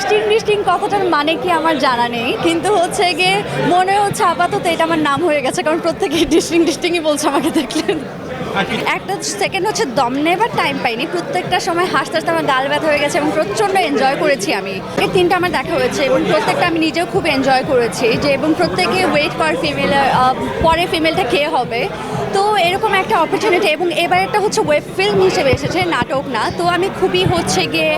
ডিস্টিং ডিস্টিং কথাটার মানে কি আমার জানা নেই, কিন্তু হচ্ছে গিয়ে মনে হচ্ছে আপাতত এটা আমার নাম হয়ে গেছে, কারণ প্রত্যেকে ডিস্টিং ডিস্টিংই বলছে আমাকে দেখলেন একটা সেকেন্ড হচ্ছে দম নেবার টাইম পাইনি। প্রত্যেকটা সময় হাসতে হাসতে আমার গাল ব্যথা হয়ে গেছে এবং প্রচণ্ড এনজয় করেছি আমি। এই তিনটা আমার দেখা হয়েছে এবং প্রত্যেকটা আমি নিজেও খুব এনজয় করেছি যে এবং প্রত্যেকে ওয়েট কর ফিমেল পরে ফিমেলটা কে হবে। তো এরকম একটা অপরচুনিটি এবং এবার একটা হচ্ছে ওয়েব ফিল্ম হিসেবে এসেছে, নাটক না। তো আমি খুবই হচ্ছে গিয়ে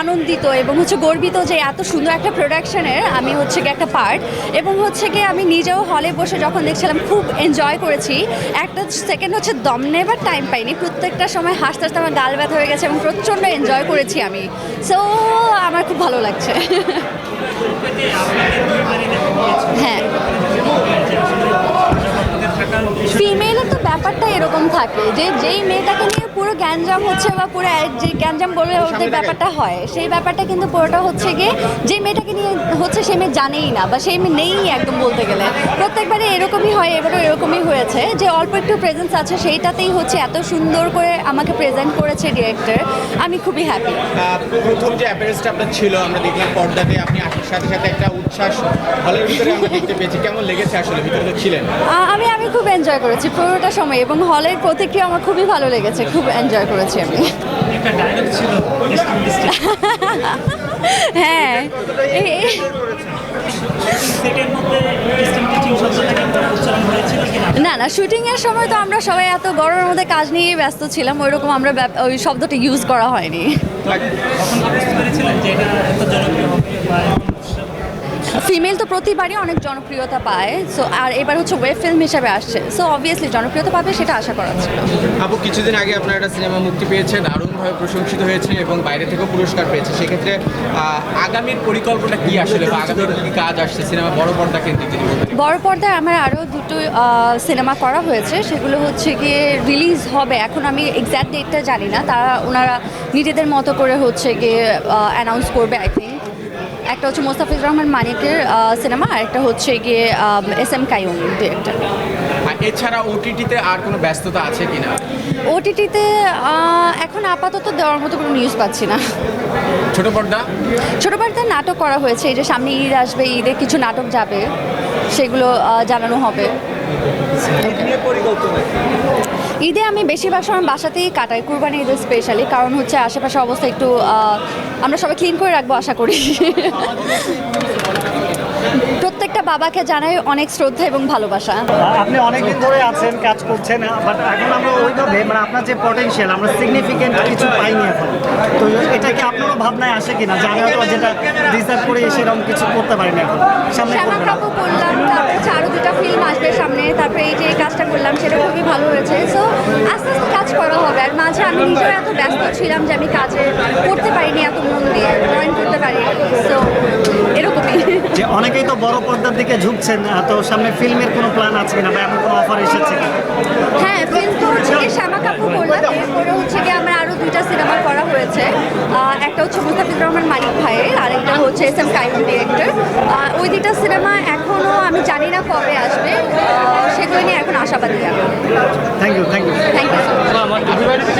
আনন্দিত এবং হচ্ছে গর্বিত যে এত সুন্দর একটা প্রোডাকশনের আমি হচ্ছে গিয়ে একটা পার্ট এবং হচ্ছে গিয়ে আমি নিজেও হলে বসে যখন দেখছিলাম, খুব এনজয় করেছি। একটা সেকেন্ড হচ্ছে দম নেবার টাইম পাইনি। প্রত্যেকটা সময় হাসতে হাসতে আমার গাল ব্যথা হয়ে গেছে এবং প্রচণ্ড এনজয় করেছি আমি। সো আমার খুব ভালো লাগছে। হ্যাঁ। ফিমেলের তো ব্যাপারটা এরকম থাকে যে, যেই মেয়েটাকে নিয়ে পুরো গ্যাঞ্জাম হচ্ছে বা পুরো, যে গ্যাঞ্জাম বলে ওদের ব্যাপারটা হয়, সেই ব্যাপারটা কিন্তু পুরোটা হচ্ছে গিয়ে, যে মেয়েটাকে নিয়ে হচ্ছে সে মেয়ে জানেই না বা সেই মেয়ে নেই একদম বলতে গেলে। প্রত্যেকবারে এরকমই হয় এবারও এরকমই হয়েছে। যে অল্প একটু প্রেজেন্স আছে সেইটাতেই হচ্ছে এত সুন্দর করে আমাকে প্রেজেন্ট করেছে ডিরেক্টর আমি খুবই হ্যাপি প্রথম যে অ্যাপিয়ারেন্সটা আপনার ছিল আমরা দেখলাম পর্দাতে আপনি আসার সাথে সাথে একটা উচ্ছ্বাস হলের ভিতরে আমরা দেখতে পেয়েছি। কেমন লেগেছে আসলে? ভিতরে তো ছিলেন আমি আমি খুব এনজয় করেছি পুরোটা সময় এবং হলের প্রতিক্রিয়া আমার খুবই ভালো লেগেছে। খুব এনজয় করেছি আমি। একটা ডায়লগ ছিল ডিস্টিং ডিস্টিং হ্যাঁ না না শুটিং এর সময় তো আমরা সবাই এত গরমের মধ্যে কাজ নিয়ে ব্যস্ত ছিলাম ওই রকম আমরা ওই শব্দটি ইউজ করা হয়নি। ফিমেল তো প্রতিবারই অনেক জনপ্রিয়তা পায় সো আর এবার হচ্ছে ওয়েব ফিল্ম হিসেবে আসছে সো অবভিয়াসলি জনপ্রিয়তা পাবে সেটা আশা করা ছিল। আপু কিছুদিন আগে আপনার একটা সিনেমা মুক্তি পেয়েছে দারুণভাবে প্রশংসিত হয়েছে এবং বাইরে থেকেও পুরস্কার পেয়েছে। সেক্ষেত্রে আগামীর পরিকল্পনা কি আসলে বা আগামীর কি কাজ আসছে সিনেমা বড় পর্দা কেন্দ্রিক। বড় পর্দায় আমার আরও দুটো সিনেমা করা হয়েছে সেগুলো হচ্ছে গিয়ে রিলিজ হবে এখন আমি এক্স্যাক্ট ডেটটা জানি না তারা ওনারা নিজেদের মতো করে হচ্ছে গিয়ে অ্যানাউন্স করবে আই থিঙ্ক একটা হচ্ছে মোস্তাফিজ রহমান মানিকের সিনেমা আর একটা হচ্ছে গিয়ে এস এম কাইম ডিরেক্টর এছাড়া ওটিটিতে আর কোনো ব্যস্ততা আছে কিনা? ওটিটিতে এখন আপাতত দেওয়ার মতো কোনো নিউজ পাচ্ছি না। ছোট পর্দা? ছোটো পর্দায় নাটক করা হয়েছে এই যে সামনে ঈদ আসবে ঈদে কিছু নাটক যাবে সেগুলো জানানো হবে। ঈদে আমি বেশিরভাগ সময় বাসাতেই কাটাই কুরবানি ঈদের স্পেশালি কারণ হচ্ছে আশেপাশে অবস্থা একটু আমরা সবাই ক্লিন করে রাখব আশা করি। প্রত্যেকটা বাবাকে জানাই অনেক শ্রদ্ধা এবং ভালোবাসা। আপনি অনেকদিন ধরে আছেন কাজ করছেন বাট এখন আমরা ওইভাবে মানে আপনার যে পটেনশিয়াল আমরা সিগনিফিকেন্ট কিছু পাইনি এখন। তো এটা কি আপনারও ভাবনায় আসে কিনা? যে আমি হয়তো যেটা ডিজার্ভ করে সেরকম কিছু করতে পারি না এখন। সামনে করলাম তারপরে আরও দুটো ফিল্ম আসবে সামনে তারপরে এই যে এই কাজটা করলাম সেটা খুবই ভালো হয়েছে। সো আস্তে আস্তে কাজ করা হবে। আর মাঝে আমি নিজেও এত ব্যস্ত ছিলাম যে আমি কাজে করতে পারিনি এত মন দিয়ে জয়েন করতে পারিনি। সো এরকমই। যে অনেকেই তো বড় পর্দার দিকে ঝুঁকছেন তো সামনে ফিল্মের কোনো প্ল্যান আছে কিনা বা এমন কোনো অফার এসেছে হ্যাঁ ফিল্ম তো হচ্ছে শ্যামা কাপুর করলাম এরপরে হচ্ছে গিয়ে আমার আরও দুইটা সিনেমা একটা হচ্ছে মুস্তাফিজ রহমান মালিক ভাইয়ের আরেকটা হচ্ছে এস এম কাইম ডিরেক্টর ওই দুইটা সিনেমা এখনও আমি জানি না কবে আসবে সেগুলো নিয়ে এখন আশাবাদী আমি। Thank you thank you thank you